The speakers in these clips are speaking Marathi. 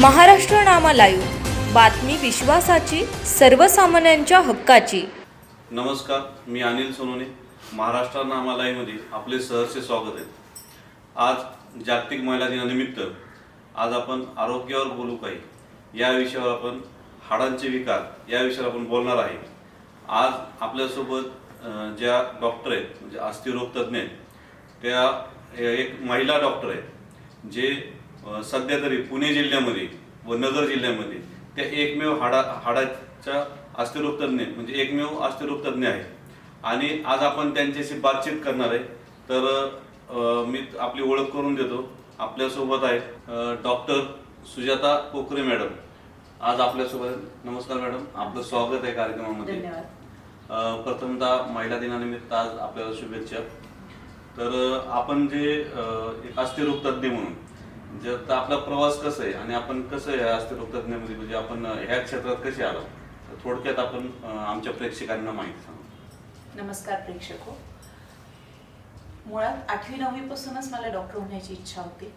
महाराष्ट्र नामा लाईव्ह बातमी विश्वासाची सर्वसामान्यांच्या हक्काची. नमस्कार मी अनिल सोनोने. महाराष्ट्र नामालयमध्ये आपले सहर्ष स्वागत आहे. आज जागतिक महिला दिनानिमित्त आज आपण आरोग्यावर बोलू काही. या विषयावर आपण हाडांचे विकार या विषयावर आपण बोलणार आहे. आज आपल्यासोबत ज्या डॉक्टर आहेत म्हणजे अस्थिरोग तज्ज्ञ आहेत त्या एक महिला डॉक्टर आहेत जे सध्या तरी पुणे जिल्ह्यामध्ये व नगर जिल्ह्यामध्ये त्या एकमेव हाडा हाडाच्या अस्थिरोग तज्ज्ञ म्हणजे एकमेव अस्थिरोग तज्ज्ञ आहे आणि आज आपण त्यांच्याशी बातचीत करणार आहे. तर मी आपली ओळख करून देतो. आपल्यासोबत आहेत डॉक्टर सुजाता पोखरे मॅडम. आज आपल्यासोबत नमस्कार मॅडम. आपलं स्वागत आहे कार्यक्रमामध्ये. प्रथमतः महिला दिनानिमित्त आज आपल्याला शुभेच्छा. तर आपण जे एक अस्थिरोग तज्ज्ञ म्हणून म्हणजे आता आपला प्रवास कसा आहे आणि आपण कसं आहे अस्थिरोग म्हणजे आपण ह्या क्षेत्रात कसे आलो? तर थोडक्यात आपण आमच्या प्रेक्षकांना माहिती सांगू. नमस्कार प्रेक्षक. हो मुळात आठवी नववी पासूनच मला डॉक्टर होण्याची इच्छा होती.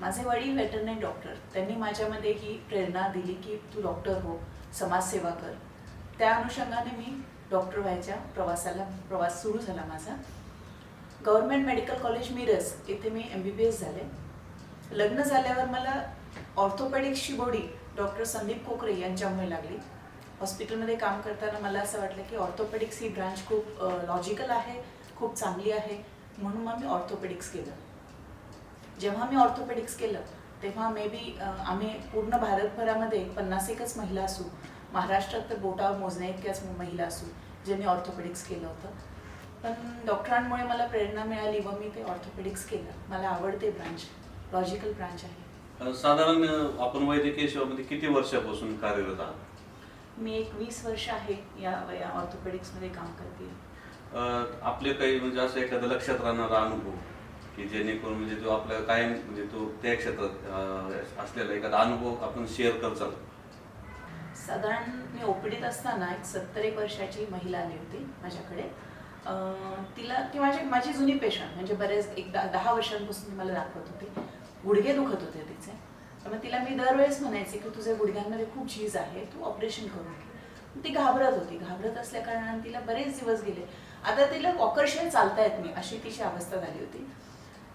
माझे वडील वेटरनरी डॉक्टर. त्यांनी माझ्यामध्ये ही प्रेरणा दिली की तू डॉक्टर हो समाजसेवा कर. त्या अनुषंगाने मी डॉक्टर व्हायच्या प्रवासाला प्रवास सुरू झाला माझा. गव्हर्नमेंट मेडिकल कॉलेज मिरज येथे मी एम बी बी एस झाले. लग्न झाल्यावर मला ऑर्थोपेडिक्सची गोडी डॉक्टर संदीप कोकरे यांच्यामुळे लागली. हॉस्पिटलमध्ये काम करताना मला असं वाटलं की ऑर्थोपेडिक्स ही ब्रांच खूप लॉजिकल आहे खूप चांगली आहे म्हणून मग मी ऑर्थोपेडिक्स केलं. जेव्हा मी ऑर्थोपेडिक्स केलं तेव्हा मे बी आम्ही पूर्ण भारतभरामध्ये पन्नास एकच महिला असू महाराष्ट्रात तर बोटावर मोजण्या इतक्याच महिला असू ज्यांनी ऑर्थोपेडिक्स केलं होतं. पण डॉक्टरांमुळे मला प्रेरणा मिळाली व मी ते ऑर्थोपेडिक्स केलं. मला आवडते ब्रांच लॉजिकल ब्रांच आहे. साधारण आपण वैद्यकीय सेवामध्ये किती वर्षापासून कार्यरत आहात? मी एक वीस वर्ष आहे या या ऑर्थोपेडिक्समध्ये काम करते. आपले काही म्हणजे असं एखादं लक्षात राहणारा अनुभव की जेणेकरून म्हणजे तो आपल्या कायम म्हणजे तो त्या क्षेत्रात असलेला एखादा अनुभव आपण शेअर करचाल साधारण मी ओपीडीत असताना एक सत्तर एक वर्षाची महिला आली होती माझ्याकडे. तिला ती माझी माझी जुनी पेशंट म्हणजे बरेच एक दहा वर्षांपासून मला दाखवत होती. गुडघे दुखत होते तिचे. त्यामुळे तिला मी दरवेळेस म्हणायचे की तुझ्या गुडघ्यांमध्ये खूप झीज आहे तू ऑपरेशन करून घे ती घाबरत होती. घाबरत असल्या कारणाने तिला बरेच दिवस गेले. आता तिला वॉकरशिवाय चालता येत नाही अशी तिची अवस्था झाली होती.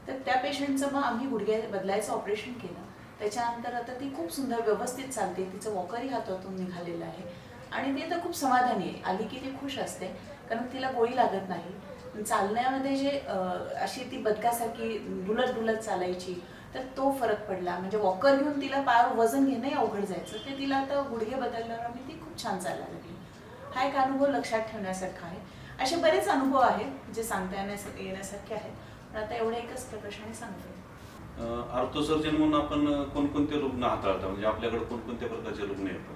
तर त्या पेशंटचं मग आम्ही गुडघ्या बदलायचं ऑपरेशन केलं. त्याच्यानंतर आता ती खूप सुंदर व्यवस्थित चालते. तिचं वॉकरही हातातून निघालेलं आहे. आणि ती तर खूप समाधानी आहे. आली की ती खुश असते. कारण तिला गोळी लागत नाही. चालण्यामध्ये जे अशी ती बदकासारखी डुलत डुलत चालायची तर तो फरक पडला. म्हणजे वॉकर घेऊन तिला पायावर वजन घेणंही अवघड जायचं. ते तिला आता गुडघे बदलल्यावर आम्ही ती खूप छान चालायला लागली. हा एक अनुभव लक्षात ठेवण्यासारखा आहे. असे बरेच अनुभव आहेत जे सांगता येण्यासारखे येण्यासारखे आहेत. पण आता एवढे एकच प्रकाशाने सांगतो. अर्थोसर्जन म्हणून आपण कोणकोणते रुग्ण हाताळता? म्हणजे आपल्याकडे कोणकोणत्या प्रकारचे रुग्ण येतात?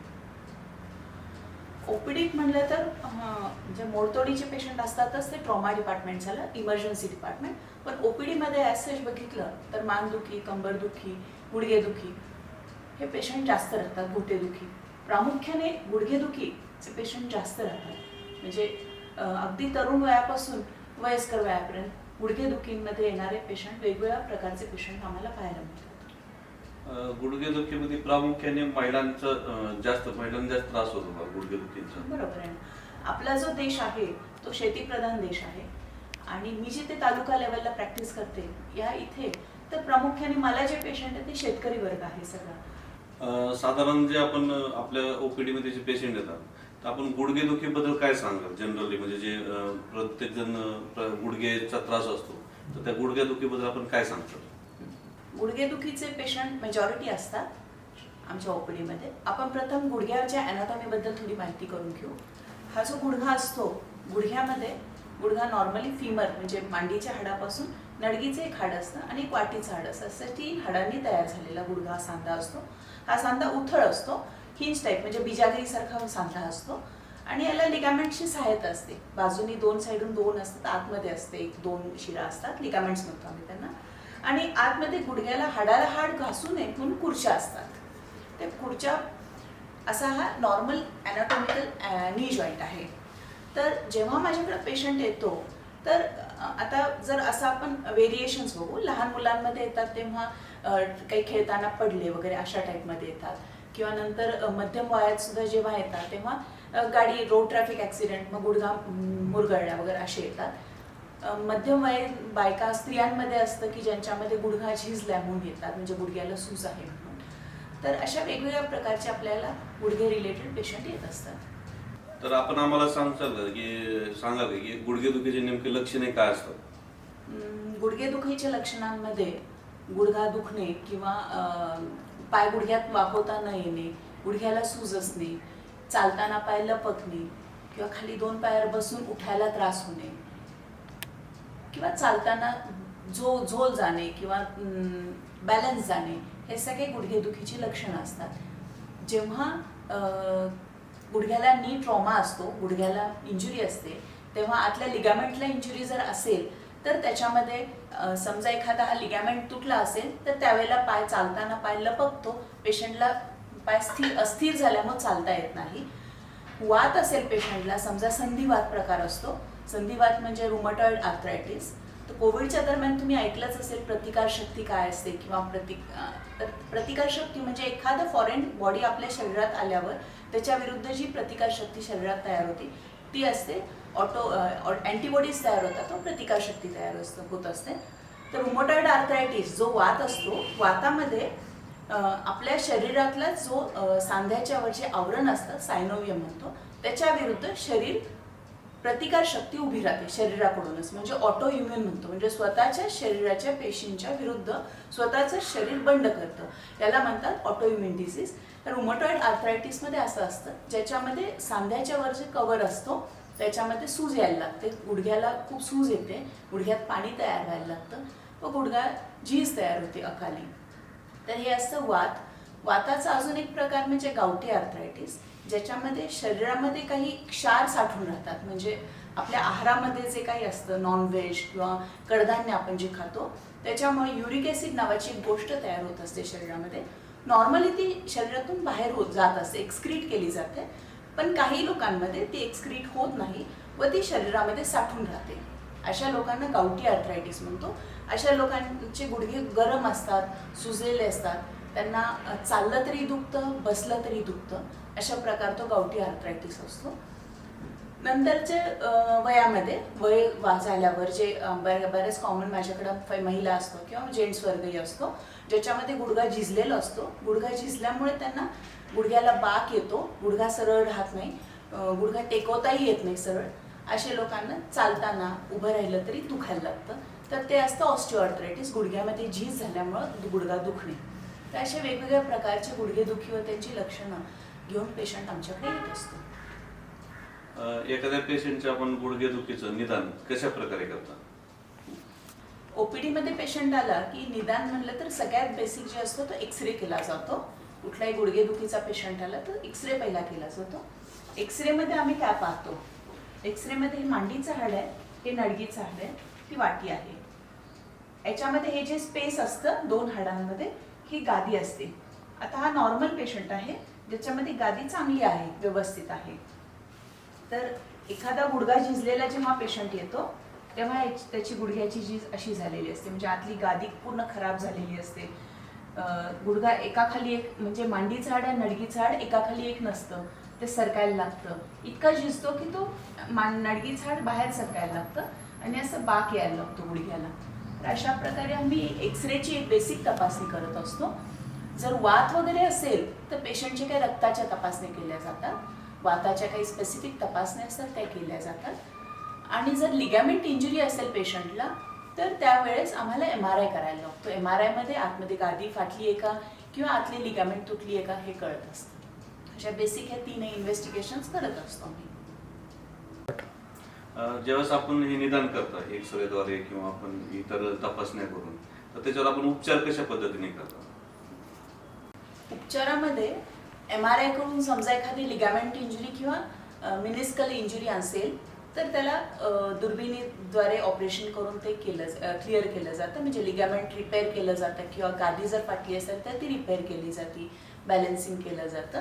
ओपीडीत म्हणलं तर जे मोडतोडीचे पेशंट असतातच ते ट्रॉमा डिपार्टमेंट झालं इमर्जन्सी डिपार्टमेंट पण ओपीडीमध्ये ॲसेज बघितलं तर मानदुखी कंबरदुखी गुडघेदुखी हे पेशंट जास्त राहतात घोटेदुखी प्रामुख्याने गुडघेदुखीचे पेशंट जास्त राहतात. म्हणजे अगदी तरुण वयापासून वयस्कर वयापर्यंत गुडघेदुखींमध्ये येणारे पेशंट वेगवेगळ्या प्रकारचे पेशंट आम्हाला पाहायला मिळतात. गुडघेदुखीमध्ये प्रामुख्याने महिलांचं जास्त महिलांना जास्त त्रास होतो गुडघेदुखीचा. बरोबर आहे. आपला जो देश आहे तो शेतीप्रधान देश आहे. आणि मी जिथे तालुका लेवलला प्रॅक्टिस करते या इथे तर प्रामुख्याने मला जे पेशंट आहे ते शेतकरी वर्ग आहे सगळा. साधारण जे आपण आपल्या ओपीडी मध्ये जे पेशंट येतात तर आपण गुडघेदुखीबद्दल काय सांगाल जनरली म्हणजे जे प्रत्येक जण गुडघेचा त्रास असतो तर त्या गुडघेदुखीबद्दल आपण काय सांगतो गुडघेदुखीचे पेशंट मेजॉरिटी असतात आमच्या ओपीडीमध्ये. आपण प्रथम गुडघ्याच्या अॅनाटॉमीबद्दल थोडी माहिती करून घेऊ. हा जो गुडघा असतो गुडघ्यामध्ये गुडघा नॉर्मली फिमर म्हणजे मांडीच्या हाडापासून नडगीचे एक हाड असतं आणि एक वाटीचं हाड असतं. असं तीन हाडांनी तयार झालेला गुडघा सांधा असतो. हा सांधा उथळ असतो हिंज टाईप म्हणजे बिजागरीसारखा सांधा असतो. आणि याला लिगामेंटची सहायता असते. बाजूनी दोन साईडून दोन असतात आतमध्ये असते एक दोन शिरा असतात लिगामेंट्स म्हणतो आम्ही त्यांना. आणि आतमध्ये गुडघ्याला हाडाला हाड घासू नये म्हणून खुर्च्या असतात. ते खुर्च्या असा हा नॉर्मल ॲनाटॉमिकल नी जॉईंट आहे. तर जेव्हा माझ्याकडे पेशंट येतो तर आता जर असं आपण व्हेरिएशन्स बघू लहान मुलांमध्ये येतात तेव्हा काही खेळताना पडले वगैरे अशा टाईपमध्ये येतात. किंवा नंतर मध्यम वयात सुद्धा जेव्हा येतात तेव्हा गाडी रोड ट्रॅफिक ॲक्सिडेंट मग गुडघा मुरगळण्या मुरगळल्या वगैरे असे येतात. मध्यम वयीन बायका स्त्रियांमध्ये असतं की ज्यांच्यामध्ये गुडघा झिजल्या म्हणून येतात म्हणजे गुडघ्याला सूज आहे म्हणून. तर अशा वेगवेगळ्या प्रकारचे आपल्याला गुडघे रिलेटेड पेशंट येत असतात. तर आपण आम्हाला सांगताल का की सांगाल का गुडघेदुखीचे नेमके लक्षणे काय असतात? गुडघेदुखीच्या लक्षणांमध्ये गुडघा दुखणे किंवा पाय गुडघ्यात वाकवता न येणे गुडघ्याला सूज असणे चालताना पाय लपकणे किंवा खाली दोन पायावर बसून उठायला त्रास होणे किंवा चालताना जो झोल जाणे किंवा बॅलन्स जाणे हे सगळे गुडघेदुखीची लक्षणं असतात. जेव्हा गुडघ्याला नी ट्रॉमा असतो गुडघ्याला इंजुरी असते तेव्हा आतल्या लिगामेंटला इंजुरी जर असेल तर त्याच्यामध्ये समजा एखादा हा लिगामेंट तुटला असेल तर त्यावेळेला पाय चालताना पाय लपकतो पेशंटला पाय स्थिर अस्थिर झाल्यामुळे चालता येत नाही. वात असेल पेशंटला समजा संधिवात प्रकार असतो संधिवात म्हणजे रुमटॉइड आर्थरायटिस तर कोविडच्या दरम्यान तुम्ही ऐकलंच असेल प्रतिकारशक्ती काय असते किंवा प्रतिक प्रतिकारशक्ती म्हणजे एखादं फॉरेन बॉडी आपल्या शरीरात आल्यावर त्याच्या विरुद्ध जी प्रतिकारशक्ती शरीरात तयार होती ती असते ऑटो अँटीबॉडीज तयार होतात तो प्रतिकारशक्ती तयार असतं होत असते. तर रुमोटॉइड आर्थरायटिस जो वात असतो वातामध्ये आपल्या शरीरातला जो सांध्याच्यावरचे आवरण असतं सायनोवियम म्हणतो त्याच्या विरुद्ध शरीर प्रतिकार शक्ती उभी राहते शरीराकडूनच. म्हणजे ऑटो इम्युन म्हणतो. म्हणजे स्वतःच्या शरीराच्या पेशींच्या विरुद्ध स्वतःचं शरीर बंड करतं. याला म्हणतात ऑटो इम्युन डिसीज तर रुमटॉइड आर्थरायटिसमध्ये असं असतं ज्याच्यामध्ये सांध्याच्या वर जे कवर असतो त्याच्यामध्ये सूज यायला लागते. गुडघ्याला खूप सूज येते. गुडघ्यात पाणी तयार व्हायला लागतं. व गुडघ्या झीज तयार होते अकाली. तर हे असतं वात. वाताचा अजून एक प्रकार म्हणजे गावठी आर्थरायटिस ज्याच्यामध्ये शरीरामध्ये काही क्षार साठून राहतात. म्हणजे आपल्या आहारामध्ये जे काही असतं नॉनव्हेज किंवा कडधान्य आपण जे खातो त्याच्यामुळे युरिक ॲसिड नावाची एक गोष्ट तयार होत असते शरीरामध्ये. नॉर्मली ती शरीरातून बाहेर होत जात असते एक्सक्रीट केली जाते. पण काही लोकांमध्ये ती एक्सक्रीट होत नाही व ती शरीरामध्ये साठून राहते. अशा लोकांना गावठी आर्थरायटिस म्हणतो. अशा लोकांचे गुडघे गरम असतात सुजलेले असतात. त्यांना चाललं तरी दुखतं बसलं तरी दुखतं अशा प्रकार तो गावठी आर्थरायटिस असतो. नंतरचे वयामध्ये वय वा झाल्यावर जे बऱ्या- बऱ्याच कॉमन माझ्याकडं महिला असतो किंवा जेंट्स वर्गही असतो ज्याच्यामध्ये गुडघा झिजलेला असतो. गुडघा झिजल्यामुळे त्यांना गुडघ्याला बाक येतो गुडघा सरळ राहत नाही गुडघा टेकवताही येत नाही सरळ. असे लोकांना चालताना उभं राहिलं तरी दुखायला लागतं. तर ते असतं ऑस्टिओआर्थरायटिस गुडघ्यामध्ये झीज झाल्यामुळं गुडघा दुखणे. तर अशा वेगवेगळ्या प्रकारचे गुडघेदुखी व त्यांची लक्षणं घेऊन पेशंट आमच्याकडे येत असतो एखाद्या पेशंटचे आपण गुडघेदुखीचं निदान कशा प्रकारे करता ओपीडी मध्ये पेशंट आला की निदान म्हणलं तर सगळ्यात बेसिक जे असतो तो एक्सरे केला जातो. कुठलाही गुडघेदुखीचा पेशंट आला तर एक्सरे पहिला केला जातो. एक्सरे मध्ये आम्ही काय पाहतो? एक्सरे मध्ये हे मांडीचं हाड आहे हे नडगीचं हाड आहे ही वाटी आहे. याच्यामध्ये हे जे स्पेस असतं दोन हाडांमध्ये ही गादी असते. आता हा नॉर्मल पेशंट आहे ज्याच्यामध्ये गादी चांगली आहे व्यवस्थित आहे. तर एखादा गुडघा झिजलेला जेव्हा पेशंट येतो तेव्हा त्याची गुडघ्याची झीज अशी झालेली असते. म्हणजे आतली गादी पूर्ण खराब झालेली असते. गुडघा एकाखाली एक म्हणजे मांडी झाड आणि नडगी झाड एकाखाली एक नसतं. ते सरकायला लागतं. इतका झिजतो की तो मान नडगी झाड बाहेर सरकायला लागतं आणि असं बाक यायला लागतो गुडघ्याला. तर अशा प्रकारे आम्ही एक्सरेची एक बेसिक तपासणी करत असतो. जर वात वगैरे असेल तर पेशंटचे काही रक्ताच्या तपासण्या केल्या जातात. वाताच्या काही स्पेसिफिक तपासण्या असतात त्या केल्या जातात. आणि जर लिगॅमेंट इंजुरी असेल पेशंटला तर त्यावेळेस आम्हाला एम आर आय करायला लागतो. एम आर आयमध्ये आतमध्ये गादी फाटली आहे का किंवा आतली लिगॅमेंट तुटली आहे का हे कळत असतं. अशा बेसिक ह्या तीन इन्व्हेस्टिगेशन्स करत असतो आम्ही. ज्यावेळेस आपण हे निदान करता एक्सरेद्वारे किंवा आपण इतर तपासण्या करून तर त्याच्यावर आपण उपचार कशा पद्धतीने करता? उपचारामध्ये एम आर आय करून समजा एखादी लिगामेंट इंजुरी किंवा मिनिस्कल इंजुरी असेल तर त्याला दुर्बिणीद्वारे ऑपरेशन करून ते केलं क्लिअर केलं जातं. म्हणजे लिगामेंट रिपेअर केलं जातं किंवा गादी जर फाटली असेल तर ती रिपेअर केली जाते. बॅलन्सिंग केलं जातं.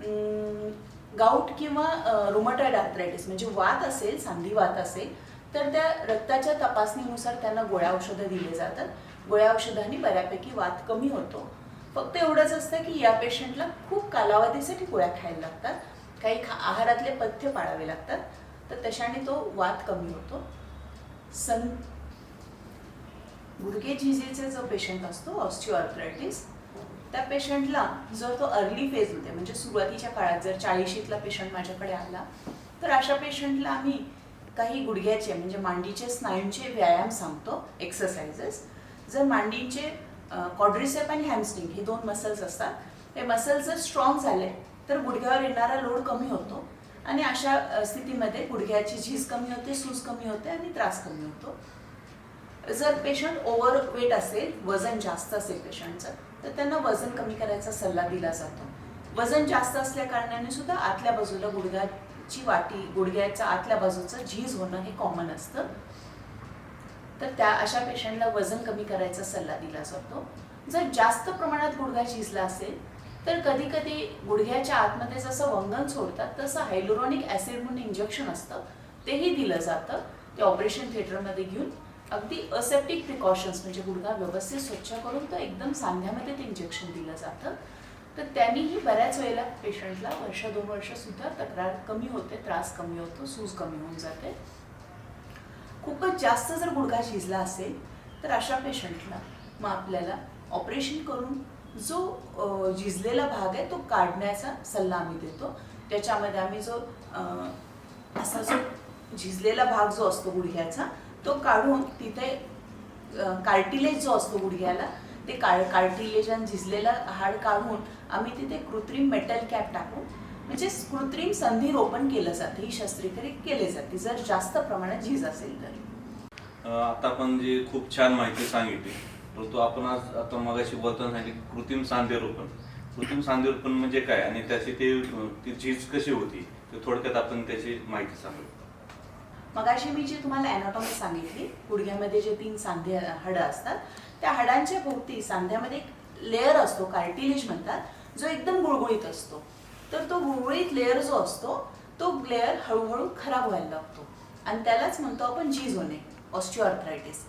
अं, गाऊट किंवा रोमटॉइड आर्थरायटिस म्हणजे वात असेल सांधी वात असेल तर त्या रक्ताच्या तपासणीनुसार त्यांना गोळ्या औषधं दिले जातात. गोळ्या औषधांनी बऱ्यापैकी वात कमी होतो. फक्त एवढंच असतं की या पेशंटला खूप कालावधीसाठी गोळ्या खायला लागतात. काही खा आहारातले पथ्य पाळावे लागतात. तर तशाने तो वात कमी होतो. सन गुडघे झिजेचा जो पेशंट असतो ऑस्टिओआर्थरायटिस त्या पेशंटला जर तो अर्ली फेजमध्ये म्हणजे सुरुवातीच्या काळात जर चाळीशीतला पेशंट माझ्याकडे आला तर अशा पेशंटला आम्ही काही गुडघ्याचे म्हणजे मांडीचे स्नायूंचे व्यायाम सांगतो एक्सरसाइजेस जर मांडीचे कॉड्रिसेप आणि हॅमस्टिंग हे दोन मसल्स असतात हे मसल्स जर स्ट्रॉंग झाले तर गुडघ्यावर येणारा लोड कमी होतो आणि अशा स्थितीमध्ये गुडघ्याची झीज कमी होते सूज कमी होते आणि त्रास कमी होतो. जर पेशंट ओव्हर वेट असेल वजन जास्त असेल पेशंटचं तर त्यांना वजन कमी करायचा सल्ला दिला जातो. वजन जास्त असल्या कारणाने सुद्धा आतल्या बाजूला गुडघ्याची वाटी गुडघ्याच्या आतल्या बाजूचं झीज होणं हे कॉमन असतं. तर त्या अशा पेशंटला वजन कमी करायचा सल्ला दिला जातो. जर जास्त प्रमाणात गुडघा झिजला असेल तर कधी कधी गुडघ्याच्या आतमध्ये जसं वंगण सोडतात तसं हायलोरॉनिक ॲसिड म्हणून इंजेक्शन असतं तेही दिलं जातं. ते ऑपरेशन थिएटरमध्ये घेऊन अगदी असेप्टिक प्रिकॉशन्स म्हणजे गुडघा व्यवस्थित स्वच्छ करून तो एकदम सांध्यामध्ये ते इंजेक्शन दिलं जातं. तर त्यांनीही बऱ्याच वेळेला पेशंटला वर्ष दोन वर्ष सुद्धा तक्रार कमी होते त्रास कमी होतो सूज कमी होऊन जाते. खूपच जास्त जर गुडघा झिजला असेल तर अशा पेशंटला मग आपल्याला ऑपरेशन करून जो झिजलेला भाग आहे तो काढण्याचा सल्ला आम्ही देतो. त्याच्यामध्ये आम्ही जो असा जो झिजलेला भाग जो असतो गुडघ्याचा तो काढून तिथे कार्टिलेज जो असतो गुडघ्याला ते काळ कार्टिलेज आणि झिजलेला हाड काढून आम्ही तिथे कृत्रिम मेटल कॅप टाकून म्हणजे कृत्रिम संधी रोपण केलं जातं. ही शस्त्रक्रिया केली जाते. जर जास्त प्रमाणात झीज असेल तर. आता आपण जी खूप छान माहिती सांगितली परंतु आपण आज आता मगाशी बोलताना सांगितले कृत्रिम सांधेरोपण कृत्रिम सांधेरोपण म्हणजे काय? आणि त्याची ते ती झीज कशी होती? ते थोडक्यात आपण त्याची माहिती सांगू. मगाशी मी जी तुम्हाला अॅनाटॉमी सांगितली गुडघ्यामध्ये जे तीन सांधे हाडं असतात त्या हाडांच्या भोवती सांध्यामध्ये एक लेअर असतो कार्टिलेज म्हणतात जो एकदम गुळगुळीत असतो. तर तो गुळगुळीत लेअर जो असतो तो लेअर हळूहळू खराब व्हायला लागतो. आणि त्यालाच म्हणतो आपण झीज होणे ऑस्टिओआर्थरायटिस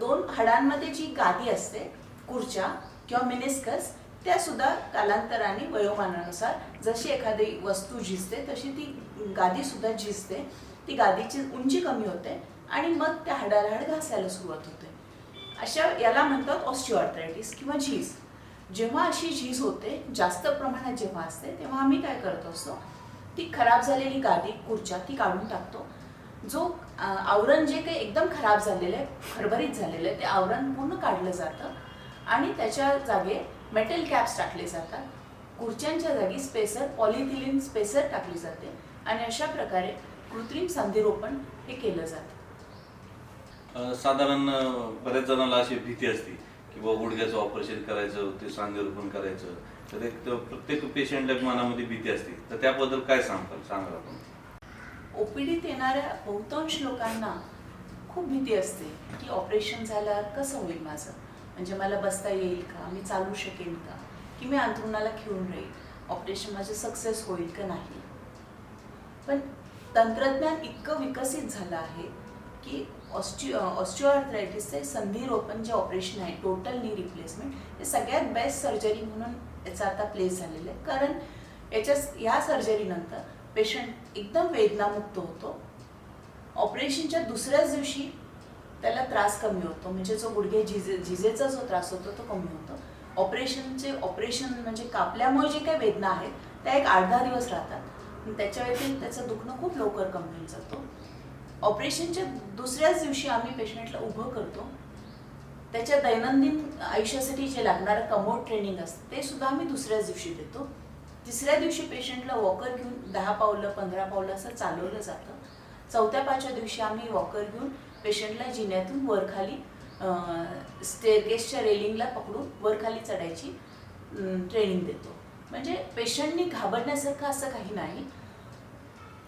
दोन हाडांमध्ये जी गादी असते खुर्च्या किंवा मिनिस्कस त्या सुद्धा कालांतराने वयोमानानुसार जशी एखादी वस्तू झिजते तशी ती गादी सुद्धा झिजते. ती गादीची उंची कमी होते आणि मग त्या हाडाला हाड घासायला सुरुवात होते. अशा याला म्हणतात ऑस्टिओआर्थरायटिस किंवा झीज. जेव्हा अशी झीज होते जास्त प्रमाणात जेव्हा असते तेव्हा आम्ही काय करत असतो ती खराब झालेली गादी खुर्च्या ती काढून टाकतो. जो आवरण जे काही एकदम खराब झालेलं आहे खरभरीत झालेलं आहे ते आवरण पूर्ण काढलं जातं आणि त्याच्या जागे मेटल कॅप्स टाकले जातात. खुर्च्यांच्या जागी स्पेसर पॉलिथिलिन स्पेसर टाकली जाते आणि अशा प्रकारे कृत्रिम संधिरोपण हे केलं जातं. साधारण बऱ्याच जणांना अशी भीती असते की बाबा गुडघ्याचं ऑपरेशन करायचं ते सांधेरोपण करायचं. तर एक प्रत्येक पेशंटला मनामध्ये भीती असते. तर त्याबद्दल काय सांगताल सांगा आपण? ओपीडीत येणाऱ्या बहुतांश लोकांना खूप भीती असते की ऑपरेशन झाल्यावर कसं होईल माझं? म्हणजे मला बसता येईल का? मी चालू शकेन का? की मी अंथरुणाला खेळून राहील? ऑपरेशन माझं सक्सेस होईल का नाही? पण तंत्रज्ञान इतकं विकसित झालं आहे की ऑस्टिओ ऑस्टिओआर्थरायटिसचे संधिरोपण जे ऑपरेशन आहे टोटल नी रिप्लेसमेंट हे सगळ्यात बेस्ट सर्जरी म्हणून याचा आता प्लेस झालेलं आहे. कारण याच्या ह्या सर्जरीनंतर पेशंट एकदम वेदनामुक्त होतो. ऑपरेशनच्या दुसऱ्याच दिवशी त्याला त्रास कमी होतो. म्हणजे जो गुडघे झिजे झिजेचा जो त्रास होतो तो कमी होतो. ऑपरेशनचे ऑपरेशन म्हणजे कापल्यामुळे जे काही वेदना आहेत त्या एक आठ दहा दिवस राहतात. त्याच्या व्यतिरिक्त त्याचं दुखणं खूप लवकर कमी होऊन जातो. ऑपरेशनच्या दुसऱ्याच दिवशी आम्ही पेशंटला उभं करतो. त्याच्या दैनंदिन आयुष्यासाठी जे लागणारं कमोड ट्रेनिंग असतं ते सुद्धा आम्ही दुसऱ्याच दिवशी देतो. तिसऱ्या दिवशी पेशंटला वॉकर घेऊन दहा पावलं पंधरा पावलं असं चालवलं जातं. चौथ्या पाचव्या दिवशी आम्ही वॉकर घेऊन पेशंटला जिन्यातून वरखाली स्टेअरकेसच्या रेलिंगला पकडून वरखाली चढायची ट्रेनिंग देतो. म्हणजे पेशंटनी घाबरण्यासारखं असं काही नाही.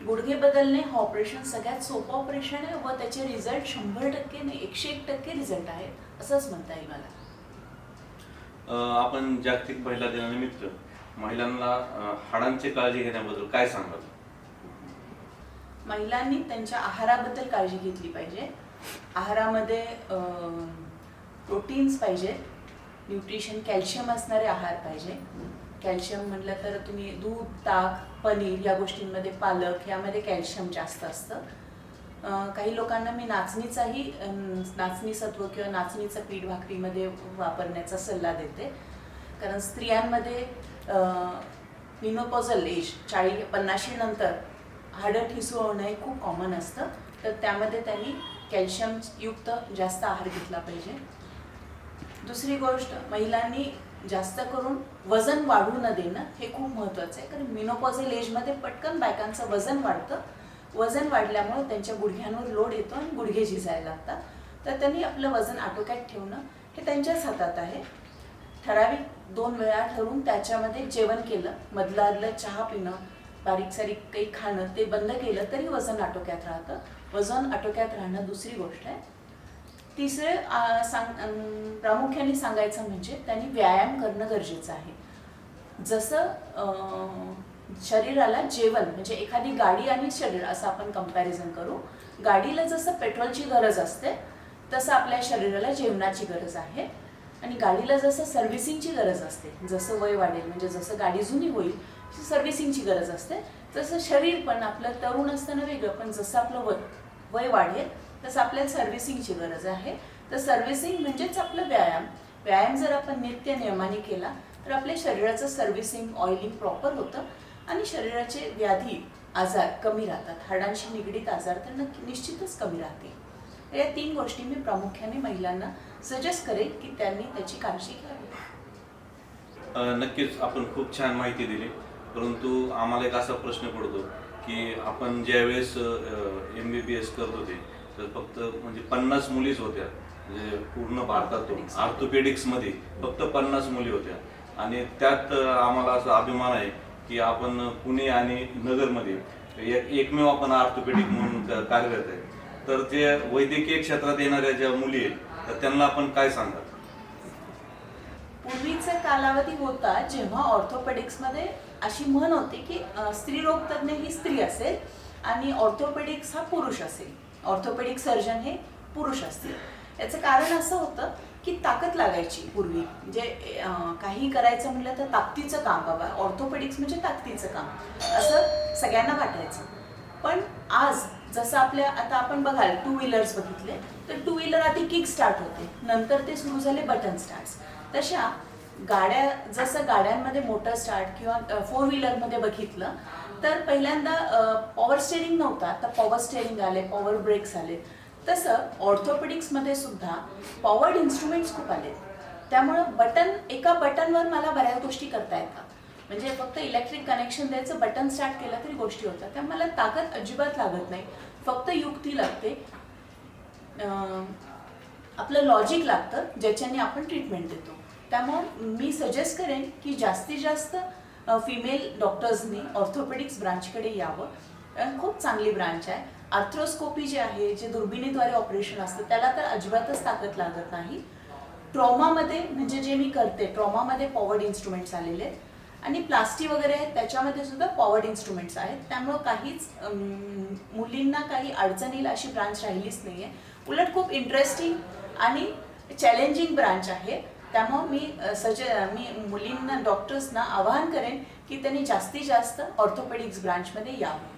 गुडघे बदलणे हा ऑपरेशन सगळ्यात सोपं ऑपरेशन आहे व त्याचे रिझल्ट शंभर टक्के नाही एकशे एक टक्के रिझल्ट आहेत असंच म्हणता येईल मला. आपण जागतिक महिला दिनानिमित्त महिलांना हाडांची काळजी घेण्याबद्दल काय सांगाल? महिलांनी त्यांच्या आहाराबद्दल काळजी घेतली पाहिजे. आहारामध्ये प्रोटीन्स पाहिजे न्यूट्रिशन कॅल्शियम असणारे आहार पाहिजे. कॅल्शियम म्हटलं तर तुम्ही दूध ताक पनीर या गोष्टींमध्ये पालक यामध्ये कॅल्शियम जास्त असतं. काही लोकांना मी नाचणीचाही नाचणीसत्व नाचणी सत्व किंवा नाचणीचं पीठ भाकरीमध्ये वापरण्याचा सल्ला देते. कारण स्त्रियांमध्ये मिनोपॉझल एज चाळीस पन्नाशी नंतर हाडं ठिसूळ होणं हे खूप कॉमन असतं. तर त्यामध्ये त्यांनी कॅल्शियमयुक्त जास्त आहार घेतला पाहिजे. दुसरी गोष्ट महिलांनी जास्त करून वजन वाढू न देणं हे खूप महत्त्वाचं आहे. कारण मिनोपॉझल एजमध्ये पटकन बायकांचं वजन वाढतं. वजन वाढल्यामुळे त्यांच्या गुडघ्यांवर लोड येतो आणि गुडघे झिजायला लागतात. तर त्यांनी आपलं वजन आटोक्यात ठेवणं हे त्यांच्याच हातात आहे. ठराविक दोन वेळा ठरवून त्याच्यामध्ये जेवण केलं मधलं आदलं चहा पिणं बारीक सारीक काही खाणं ते बंद केलं तरी वजन आटोक्यात राहतं. वजन आटोक्यात राहणं दुसरी गोष्ट आहे. तिसरे सांग प्रामुख्याने सांगायचं म्हणजे त्यांनी व्यायाम करणं गरजेचं आहे. जसं शरीराला जेवण म्हणजे एखादी गाडी आणि शरीर असं आपण कंपॅरिझन करू. गाडीला जसं पेट्रोलची गरज असते तसं आपल्या शरीराला जेवणाची गरज आहे. आणि गाडीला जसं सर्व्हिसिंगची गरज असते जसं वय वाढेल म्हणजे जसं गाडी जुनी होईल सर्व्हिसिंगची गरज असते. तसं शरीर पण आपलं तरुण असताना वेगळं पण जसं आपलं वय वय वाढेल तसं आपल्याला सर्व्हिसिंगची गरज आहे. तर सर्व्हिसिंग म्हणजेच आपलं व्यायाम. व्यायाम जर आपण नित्य नियमाने केला तर आपल्या शरीराचं सर्व्हिसिंग ऑइलिंग प्रॉपर होतं आणि शरीराचे व्याधी आजार कमी राहतात. हाडांशी निगडीत आजार तर नक्की निश्चितच कमी राहतील. तर या तीन गोष्टी मी प्रामुख्याने महिलांना सजेस्ट करेन की त्यांनी त्याची काळजी घ्यावी. नक्कीच आपण खूप छान माहिती दिली. परंतु आम्हाला एक असा प्रश्न पडतो की आपण ज्यावेळेस एम बी बी एस करत होते तर फक्त म्हणजे पन्नास मुलीच होत्या. म्हणजे पूर्ण भारतातून. ऑर्थोपेडिक्समध्ये फक्त पन्नास मुली होत्या. आणि त्यात आम्हाला असा अभिमान आहे की आपण पुणे आणि नगरमध्ये एक एकमेव आपण ऑर्थोपेडिक म्हणून कार्यरत आहे. तर जे वैद्यकीय क्षेत्रात येणाऱ्या ज्या मुली आहेत तर त्यांना आपण काय सांगाल? पूर्वीचा कालावधी होता जेव्हा ऑर्थोपेडिक्समध्ये अशी म्हण होती की अं, स्त्रीरोग तज्ज्ञ ही स्त्री असेल आणि ऑर्थोपेडिक्स हा पुरुष असेल. ऑर्थोपेडिक सर्जन हे पुरुष असतील. याचं कारण असं होतं की ताकद लागायची पूर्वी. म्हणजे काही करायचं म्हटलं तर ताकदीचं काम बाबा. ऑर्थोपेडिक्स म्हणजे ताकदीचं काम. असं सगळ्यांना वाटायचं. पण आज जसं आपल्या आता आपण बघाल टू व्हीलर्स बघितले तर टू व्हीलर आधी किक स्टार्ट होते. नंतर ते सुरू झाले बटन स्टार्ट्स तशा गाड्या जसं गाड्यांमध्ये मोटर स्टार्ट किंवा फोर व्हीलरमध्ये बघितलं तर पहिल्यांदा पॉवर स्टेरिंग नव्हता आता पॉवर स्टेरिंग आले पॉवर ब्रेक्स आले. तसं ऑर्थोपेडिक्समध्ये सुद्धा पॉवर्ड इन्स्ट्रुमेंट्स खूप आले. त्यामुळं बटन एका बटनवर मला बऱ्याच गोष्टी करता येतात. म्हणजे फक्त इलेक्ट्रिक कनेक्शन द्यायचं बटन स्टार्ट केलं तरी गोष्टी होतात. त्या मला ताकद अजिबात लागत नाही. फक्त युक्ती लागते. आपलं लॉजिक लागतं ज्याच्याने आपण ट्रीटमेंट देतो. त्यामुळं मी सजेस्ट करेन की जास्तीत जास्त फिमेल डॉक्टर्सनी ऑर्थोपेडिक्स ब्रांचकडे यावं. खूप चांगली ब्रांच आहे. आर्थ्रोस्कोपी जे आहे जे दुर्बिणीद्वारे ऑपरेशन असतं त्याला तर अजिबातच ताकद लागत नाही. ट्रॉमामध्ये म्हणजे जे मी करते ट्रॉमामध्ये पॉवर्ड इन्स्ट्रुमेंट्स आलेले आहेत. आणि प्लास्टी वगैरे आहेत त्याच्यामध्ये सुद्धा पॉवर्ड इन्स्ट्रुमेंट्स आहेत. त्यामुळं काहीच मुलींना काही अडचणीला अशी ब्रांच राहिलीच नाही आहे उलट खूप इंटरेस्टिंग आणि चॅलेंजिंग ब्रांच आहे. त्यामुळं मी सजे मी मुलींना डॉक्टर्सना आवाहन करेन की त्यांनी जास्तीत जास्त ऑर्थोपेडिक्स ब्रांचमध्ये यावं.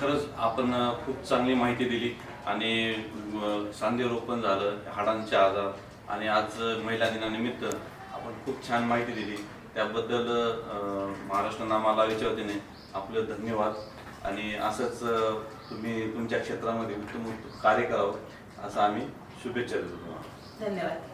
खरंच आपण खूप चांगली माहिती दिली आणि अ, सांधेरोपण झालं हाडांचे आजार आणि आज महिला दिनानिमित्त आपण खूप छान माहिती दिली. त्याबद्दल महाराष्ट्र नामाला वतीने आपलं धन्यवाद आणि असंच तुम्ही तुमच्या क्षेत्रामध्ये उत्तम कार्य करावं असं आम्ही शुभेच्छा देतो तुम्हाला. धन्यवाद.